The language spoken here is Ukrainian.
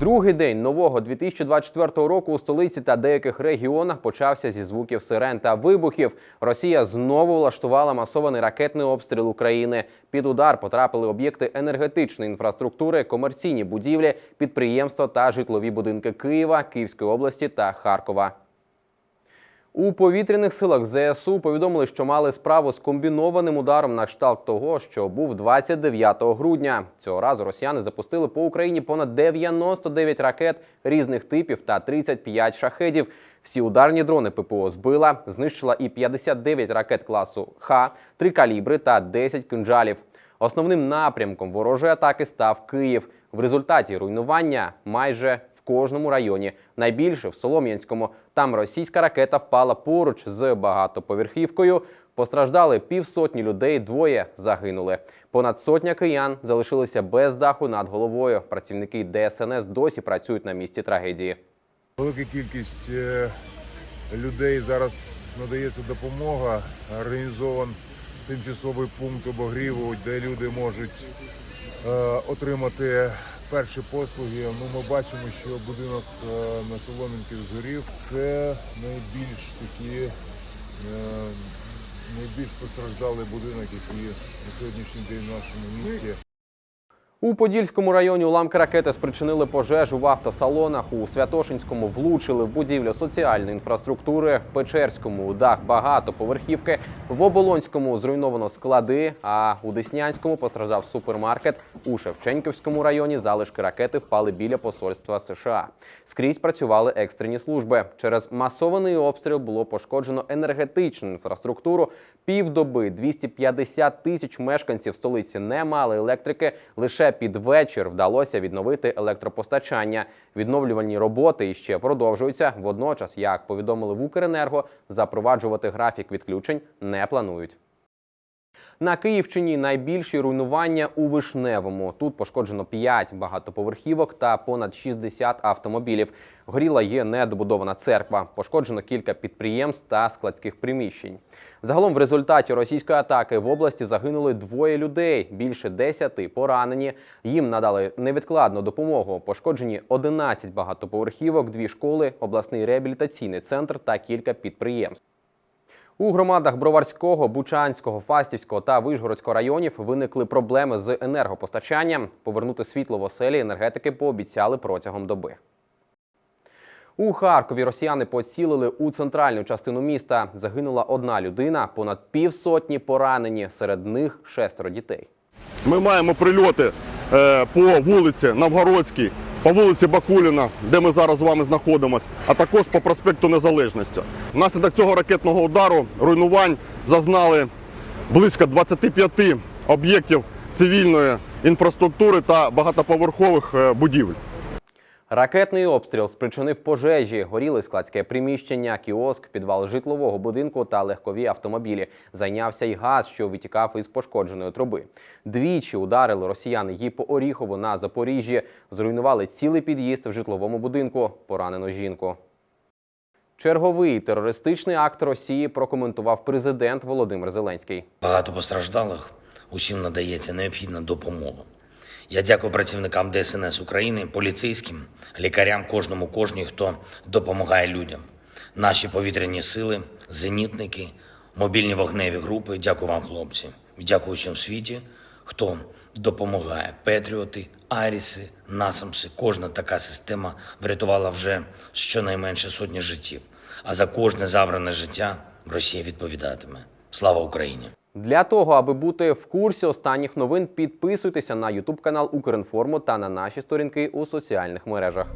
Другий день нового 2024 року у столиці та деяких регіонах почався зі звуків сирен та вибухів. Росія знову влаштувала масований ракетний обстріл України. Під удар потрапили об'єкти енергетичної інфраструктури, комерційні будівлі, підприємства та житлові будинки Києва, Київської області та Харкова. У повітряних силах ЗСУ повідомили, що мали справу з комбінованим ударом на кшталт того, що був 29 грудня. Цього разу росіяни запустили по Україні понад 99 ракет різних типів та 35 шахедів. Всі ударні дрони ППО збила, знищила і 59 ракет класу Х, 3 калібри та 10 кинджалів. Основним напрямком ворожої атаки став Київ. В результаті руйнування майже кожному районі. Найбільше в Солом'янському. Там російська ракета впала поруч з багатоповерхівкою. Постраждали півсотні людей, двоє загинули. Понад сотня киян залишилися без даху над головою. Працівники ДСНС досі працюють на місці трагедії. Велика кількість е, людей зараз надається допомога. Організован тимчасовий пункт обогріву, де люди можуть е, отримати перші послуги. Ну, ми бачимо, що будинок е, на Соломінки згорів. Це найбільш такі е, найбільш постраждалий будинок, який на сьогоднішній день в нашому місті. У Подільському районі уламки ракети спричинили пожежу в автосалонах. У Святошинському влучили в будівлю соціальної інфраструктури. В Печерському у дах багатоповерхівки. В Оболонському зруйновано склади. А у Деснянському постраждав супермаркет. У Шевченківському районі залишки ракети впали біля посольства США. Скрізь працювали екстрені служби. Через масований обстріл було пошкоджено енергетичну інфраструктуру. Півдоби 250 тисяч мешканців столиці не мали електрики. Лише під вечір вдалося відновити електропостачання. Відновлювальні роботи іще продовжуються. Водночас, як повідомили в Укренерго, запроваджувати графік відключень не планують. На Київщині найбільші руйнування у Вишневому. Тут пошкоджено 5 багатоповерхівок та понад 60 автомобілів. Горіла є недобудована церква. Пошкоджено кілька підприємств та складських приміщень. Загалом в результаті російської атаки в області загинули двоє людей. Більше 10 поранені. Їм надали невідкладну допомогу. Пошкоджені 11 багатоповерхівок, дві школи, обласний реабілітаційний центр та кілька підприємств. У громадах Броварського, Бучанського, Фастівського та Вишгородського районів виникли проблеми з енергопостачанням. Повернути світло в оселі енергетики пообіцяли протягом доби. У Харкові росіяни поцілили у центральну частину міста. Загинула одна людина, понад півсотні поранені. Серед них шестеро дітей. Ми маємо прильоти е, по вулиці Новгородській, по вулиці Бакуліна, де ми зараз з вами знаходимося, а також по проспекту Незалежності. Внаслідок цього ракетного удару руйнувань зазнали близько 25 об'єктів цивільної інфраструктури та багатоповерхових е, будівель. Ракетний обстріл спричинив пожежі, горіли складське приміщення, кіоск, підвал житлового будинку та легкові автомобілі. Зайнявся й газ, що витікав із пошкодженої труби. Двічі ударили росіяни її по Оріхову на Запоріжжі, зруйнували цілий під'їзд в житловому будинку. Поранено жінку. Черговий терористичний акт Росії прокоментував президент Володимир Зеленський. Багато постраждалих усім надається необхідна допомога. Я дякую працівникам ДСНС України, поліцейським, лікарям, кожному, кожній, хто допомагає людям. Наші повітряні сили, зенітники, мобільні вогневі групи. Дякую вам, хлопці. Дякую всім світі, хто допомагає. Петріоти, Аріси, Насамси. Кожна така система врятувала вже щонайменше сотні життів. А за кожне забране життя Росія відповідатиме. Слава Україні! Для того, аби бути в курсі останніх новин, підписуйтеся на YouTube канал Укрінформу та на наші сторінки у соціальних мережах.